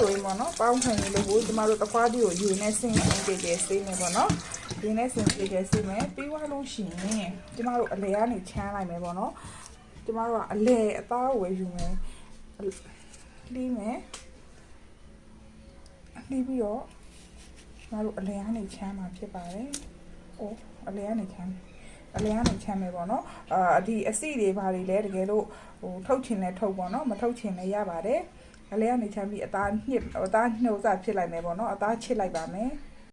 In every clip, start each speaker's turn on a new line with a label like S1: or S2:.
S1: ဆိုရင်ပေါ့နော်ပေါင်းခံရလို့ကိုကျမတို့တခွားတီကိုရေနဲ့ဆင်းအောင်ကြည့်ကြဆေးမယ်ပေါ့နော်ရေနဲ့ဆင်းကြည့်ကြဆေးမယ်ပြီးသွားလို့ရှိရင်ကျမတို့အလဲကနေချမ်းလိုက်မယ်ပေါ့နော်ကျမတို့ကအလဲအသားကိုဝယ်ယူမယ်လှီးမယ်လှီးပြီးတော့ကျမတို့အလဲကနေချမ်းမှာဖြစ်ပါတယ်။အိုးအလဲကနေချမ်းမယ်အလဲကနေချမ်းမယ်ပေါ့နော်အာဒီအစီတွေဘာတွေလဲတကယ်လို့ဟိုထုတ်ချင်လဲထုတ်ပေါ့နော်မထုတ်ချင်လဲရပါတယ် အလဲကနေချမ်းပြီးအသားညှစ်အသားနှုတ်စဖြစ်လိုက်မယ်ပေါ့နော်အသားချစ်လိုက်ပါမယ်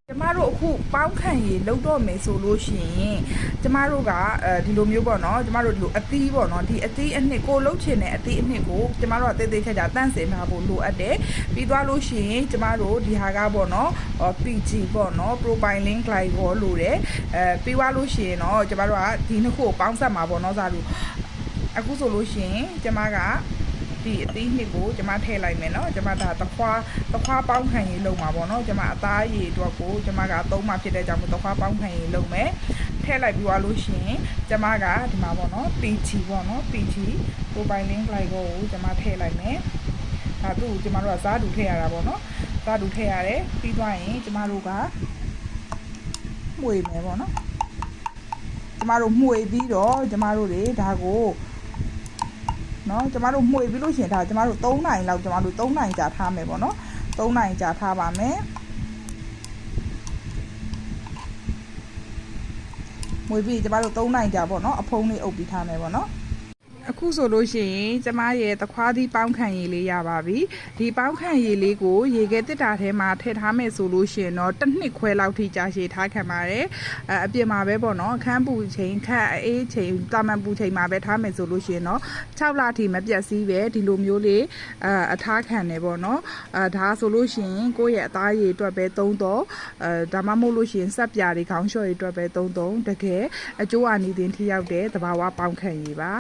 S1: ကျမတို့အခုပေါင်းခံရည်လောက်တော့မယ်ဆိုလို့ရှိရင်ကျမတို့ကအဲဒီလိုမျိုးပေါ့နော်ကျမတို့ဒီလိုအသီးပေါ့နော်ဒီအသီးအနှစ်ကိုလှုပ်ချင်တဲ့အသီးအနှစ်ကိုကျမတို့ကတေးသေးချာချာတန့်စင်ထားဖို့လိုအပ်တယ်ပြီးသွားလို့ရှိရင်ကျမတို့ဒီဟာကပေါ့နော်အော် PG ပေါ့နော် propylene glycol လို့တယ်အဲပြီးသွားလို့ရှိရင်တော့ကျမတို့ကဒီနှစ်ခုကိုပေါင်းစပ်မှာပေါ့နော်ဇာလူအခုဆိုလို့ရှိရင်ကျမက ဒီအသီးနှစ်ကိုကျွန်မထည့်လိုက်မယ်နော်ကျွန်မဒါသခွားသခွားပေါင်းခံရေးလုပ်မှာပေါ့နော်ကျွန်မအသားရည်အတွက်ကိုကျွန်မကသုံးမှဖြစ်တဲ့ကြောင့်သခွားပေါင်းခံရေးလုပ်မယ်ထည့်လိုက်ပြီးွားလို့ရှိရင်ကျွန်မကဒီမှာပေါ့နော် PG ပေါ့နော် PG ကိုပိုင်လင်းဂလိုက်ကိုကျွန်မထည့်လိုက်မယ်ဒါသူ့ကိုကျွန်မတို့ကစားတူထည့်ရတာပေါ့နော်စားတူထည့်ရတယ်ပြီးသွားရင်ကျွန်မတို့ကမှုေမယ်ပေါ့နော်ကျမတို့မှုေပြီးတော့ကျမတို့တွေဒါကို နော်ကျမတို့မှွေပြီးလို့ရှိရင်ဒါကျမတို့3နိုင်လောက်ကျမတို့3နိုင်ကြာထားမယ်ပေါ့နော်3နိုင်ကြာထားပါမယ်မှွေပြီးကျမတို့3နိုင်ကြာပေါ့နော်အဖုံးလေးအုပ်ပြီးထားမယ်ပေါ့နော် အခုဆိုလို့ရှိရင်ကျမရဲ့သခွားသီးပေါင်းခံရည်လေးရပါပြီဒီပေါင်းခံရည်လေးကိုရေခဲတစ်တာထဲမှာထည့်ထားမယ်ဆိုလို့ရှိရင်တော့တစ်နှစ်ခွဲလောက်ထိကြာရှည်ထားခံပါတယ်အအပြင်မှာပဲပေါ့နော်အခန်းပူချိန်ခက်အေးချိန်တာမန်ပူချိန်မှာပဲထားမယ်ဆိုလို့ရှိရင်တော့6လထိမပြတ်စည်းပဲဒီလိုမျိုးလေးအအထားခံနေပေါ့နော်အဲဒါဆိုလို့ရှိရင်ကိုယ့်ရဲ့အသားရည်အတွက်ပဲသုံးတော့အဲဒါမှမဟုတ်လို့ရှိရင်စက်ပြာတွေခေါင်းလျှော်ရည်အတွက်ပဲသုံးတော့တကယ်အကျိုးအာနိသင်ထိရောက်တဲ့သဘာဝပေါင်းခံရည်ပါ